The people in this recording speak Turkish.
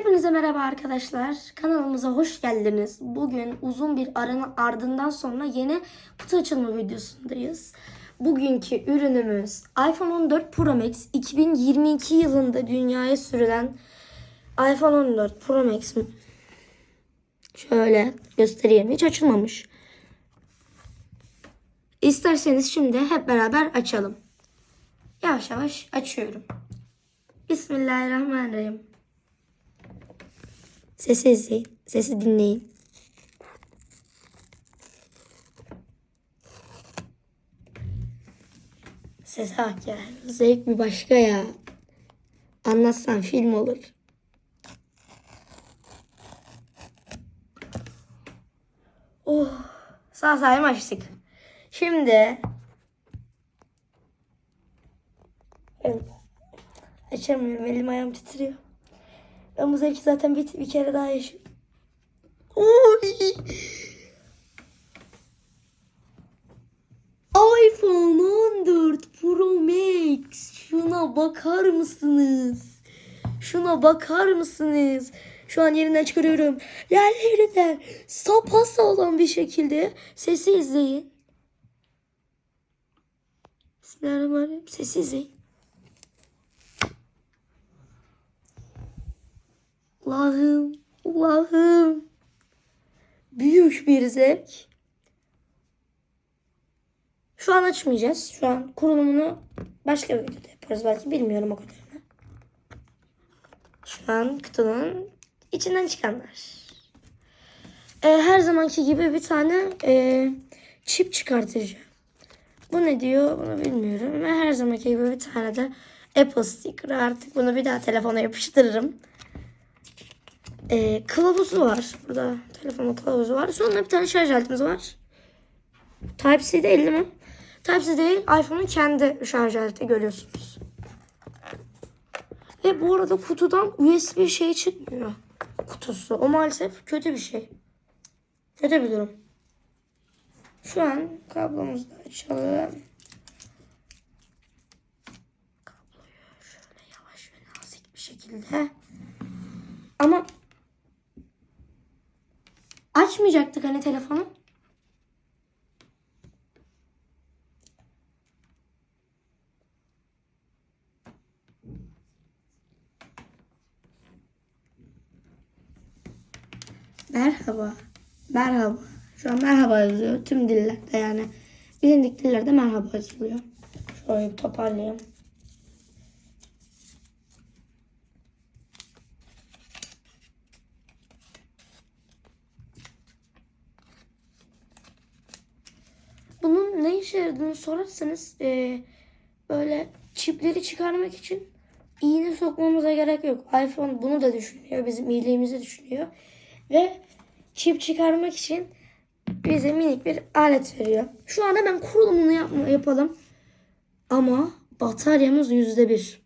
Hepinize merhaba arkadaşlar. Kanalımıza hoş geldiniz. Bugün uzun bir aranın ardından sonra yeni kutu açılma videosundayız. Bugünkü ürünümüz iPhone 14 Pro Max 2022 yılında dünyaya sürülen iPhone 14 Pro Max Şöyle göstereyim. Hiç açılmamış. İsterseniz şimdi hep beraber açalım. Yavaş yavaş açıyorum. Bismillahirrahmanirrahim. Sesi izleyin. Sesi dinleyin. Sese bak ya. Zevk bir başka ya. Anlatsan film olur. Oh. Sağ salim açtık. Şimdi Evet. Açamıyorum. Elim ayağım titriyor. Ben bu zevki zaten bir, bir kere daha yaşıyorum. Oy! iPhone 14 Pro Max. Şuna bakar mısınız? Şuna bakar mısınız? Şu an yerinden çıkarıyorum. Yerlerinden sapasağlam bir şekilde sesi izleyin. Bismillahirrahmanirrahim. Sesi izleyin. Allah'ım, Allah'ım. Büyük bir zevk. Şu an açmayacağız. Şu an kurulumunu başka bir videoda yaparız belki. Bilmiyorum o kadarını. Şu an kutunun içinden çıkanlar. Ee, her zamanki gibi bir tane e, çip çıkartacağım. Bu ne diyor bunu bilmiyorum. Ve her zamanki gibi bir tane de Apple sticker. Artık bunu bir daha telefona yapıştırırım. Ee, kılavuzu var. Burada telefonun kılavuzu var. Sonra bir tane şarj aletimiz var. Type-C değil mi? Type-C değil. iPhone'un kendi şarj aleti görüyorsunuz. Ve bu arada kutudan USB şey çıkmıyor. Kutusu. O maalesef kötü bir şey. Kötü bir durum. Şu an kablomuzu da açalım. Kabloyu şöyle yavaş ve nazik bir şekilde. Ama açmayacaktık hani telefonu. Merhaba. Merhaba. Şu an merhaba yazıyor. Tüm dillerde yani. Bilindik dillerde merhaba yazılıyor. Şöyle bir toparlayayım. Bunun ne işe yaradığını sorarsanız eee, böyle çipleri çıkarmak için iğne sokmamıza gerek yok. iPhone bunu da düşünüyor. Bizim iyiliğimizi düşünüyor. Ve çip çıkarmak için bize minik bir alet veriyor. Şu an hemen kurulumunu yapma, yapalım. Ama bataryamız yüzde bir.